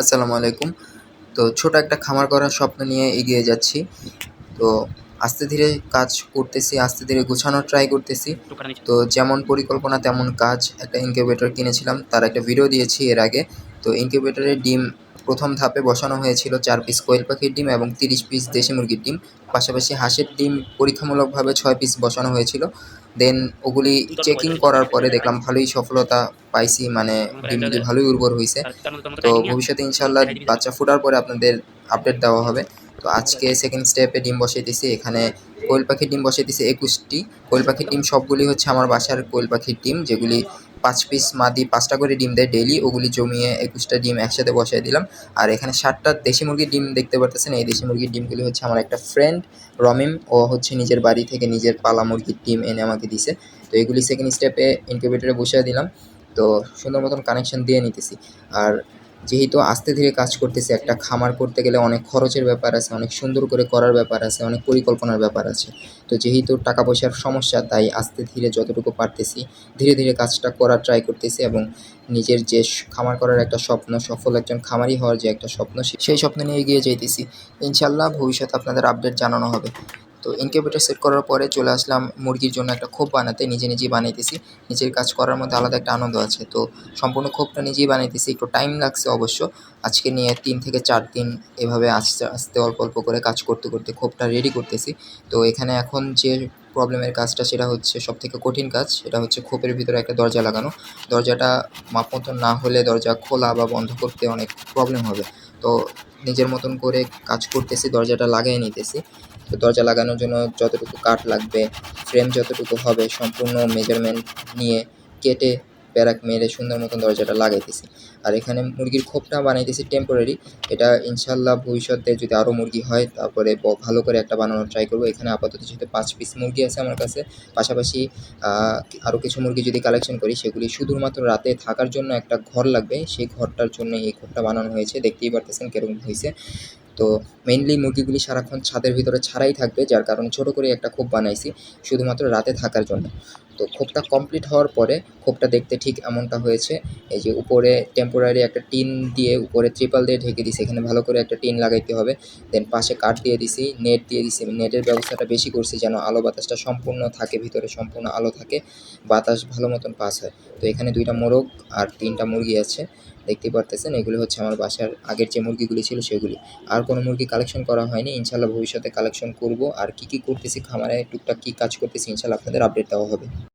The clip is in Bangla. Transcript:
আসসালামু আলাইকুম। তো ছোট একটা খামার করার স্বপ্ন নিয়ে এগিয়ে যাচ্ছি। তো আস্তে ধীরে কাজ করতেছি, আস্তে ধীরে গোছানোর ট্রাই করতেছি। তো যেমন পরিকল্পনা, তেমন কাজ একটা ইনকিউবেটর কিনেছিলাম, তার একটা ভিডিও দিয়েছি এর আগে। তো ইনকিউবেটরের ডিম প্রথম ধাপে বসানো হয়েছিল চার পিস কোয়েল পাখির ডিম এবং তিরিশ পিস দেশি মুরগির ডিম। পাশাপাশি হাঁসের ডিম পরীক্ষামূলকভাবে ছয় পিস বসানো হয়েছিল। দেন ওগুলি চেকিং করার পরে দেখলাম ভালোই সফলতা পাইছি মানে ডিমগুলি ভালোই উর্বর হয়েছে তো ভবিষ্যতে ইনশাল্লাহ বাচ্চা ফোটার পরে আপনাদের আপডেট দেওয়া হবে। তো আজকে সেকেন্ড স্টেপে ডিম বসাইতেছি। এখানে কোয়েল পাখির ডিম বসাইতেছি একুশটি। কোয়েল পাখির ডিম সবগুলি হচ্ছে আমার বাসার কোয়েল পাখির ডিম যেগুলি পাঁচ পিস মাদি, পাঁচটা করে ডিম দেয় ডেইলি ওগুলি জমিয়ে একুশটা ডিম একসাথে বসাই দিলাম। আর এখানে ষাটটা দেশি মুরগির ডিম দেখতে পারতেছেন। এই দেশি মুরগির ডিমগুলি হচ্ছে আমার একটা ফ্রেন্ড রমিম। ও হচ্ছে নিজের বাড়ি থেকে নিজের পালা মুরগির ডিম এনে আমাকে দিছে। তো এগুলি সেকেন্ড স্টেপে ইনকিউবেটরে বসিয়ে দিলাম। তো সুন্দর মতন কানেকশন দিয়ে নিতেছি। আর যেহেতু আস্তে ধীরে কাজ করতেছি, একটা খামার করতে গেলে অনেক খরচের ব্যাপার আছে, অনেক সুন্দর করে করার ব্যাপার আছে, অনেক পরিকল্পনার ব্যাপার আছে। তো যেহেতু টাকা পয়সার সমস্যা, তাই আস্তে ধীরে যতটুকু পারতেছি, ধীরে ধীরে কাজটা করার ট্রাই করতেছি এবং নিজের যে খামার করার একটা স্বপ্ন, সফল একজন খামারি হওয়ার যে একটা স্বপ্ন সেই স্বপ্ন নিয়ে এগিয়ে যাইতেছি। ইনশাল্লাহ ভবিষ্যতে আপনাদের আপডেট জানানো হবে। তো ইনকিউবেটর সেট করার পরে চলে আসলাম মুরগির জন্য একটা খোপ বানাতে, নিজে নিজেই বানাইতেছি। নিজের কাজ করার মধ্যে আলাদা একটা আনন্দ আছে। তো সম্পূর্ণ খোপটা নিজেই বানাইতেছি, একটু টাইম লাগছে অবশ্য। আজকে নিয়ে তিন থেকে চার দিন এভাবে আস্তে আস্তে অল্প অল্প করে কাজ করতে করতে খোপটা রেডি করতেছি। তো এখানে এখন যে প্রবলেমের কাজটা সেটা হচ্ছে সব থেকে কঠিন কাজ, সেটা হচ্ছে খোপের ভিতরে একটা দরজা লাগানো। দরজাটা মাপ মতন না হলে দরজা খোলা বা বন্ধ করতে অনেক প্রবলেম হবে। তো নিজের মতন করে কাজ করতেছি, দরজাটা লাগিয়ে নিতেছি। দরজা লাগানোর জন্য যতটুকু কাঠ লাগবে, ফ্রেম যতটুকু হবে সম্পূর্ণ মেজারমেন্ট নিয়ে কেটে প্যারাক মেরে সুন্দর মতন দরজাটা লাগাইতেছি। আর এখানে মুরগির খোপটা বানাইতেছি টেম্পোরারি এটা ইনশাল্লাহ ভবিষ্যতে যদি আরও মুরগি হয় তারপরে ভালো করে একটা বানানোর ট্রাই করব। এখানে আপাতত যেহেতু পাঁচ পিস মুরগি আছে আমার কাছে, পাশাপাশি আরও কিছু মুরগি যদি কালেকশন করি, সেগুলি শুধুমাত্র রাতে থাকার জন্য একটা ঘর লাগবে। সেই ঘরটার জন্য এই ঘরটা বানানো হয়েছে, দেখতেই পারতেছেন কীরকম হয়েছে। তো মেইনলি মুরগিগুলি সারাক্ষণ ছাদের ভিতরে ছাড়াই থাকবে, যার কারণে ছোট করে একটা খোপ বানাইছি, শুধুমাত্র রাতে থাকার জন্য। তো খোপটা কমপ্লিট হওয়ার পরে খোপটা দেখতে ঠিক এমনটা হয়েছে, এই যে উপরে টেম্পোরারি একটা টিন দিয়ে উপরে ত্রিপাল দিয়ে ঢেকে দিছি, এখানে ভালো করে একটা টিন লাগাইতে হবে দেন পাশে কাঠ দিয়ে দিছি, নেট দিয়ে দিছি নেটের ব্যবস্থাটা বেশি করছি যেন আলো বাতাসটা সম্পূর্ণ থাকে, ভিতরে সম্পূর্ণ আলো থাকে, বাতাস ভালো মতন পাস হয়। তো এখানে দুইটা মোরগ আর তিনটা মুরগি আছে দেখতেই পারতেছেন, এগুলি হচ্ছে আমার বাসার আগের যে মুরগিগুলি ছিল সেগুলি। আর কোনো মুরগি কালেকশন করা হয়নি ইনশাল্লাহ ভবিষ্যতে কালেকশন করব। আর কি কি করতেছি, খামারে টুকটাক কী কাজ করতেছি ইনশাল্লাহ আপনাদের আপডেট দেওয়া হবে।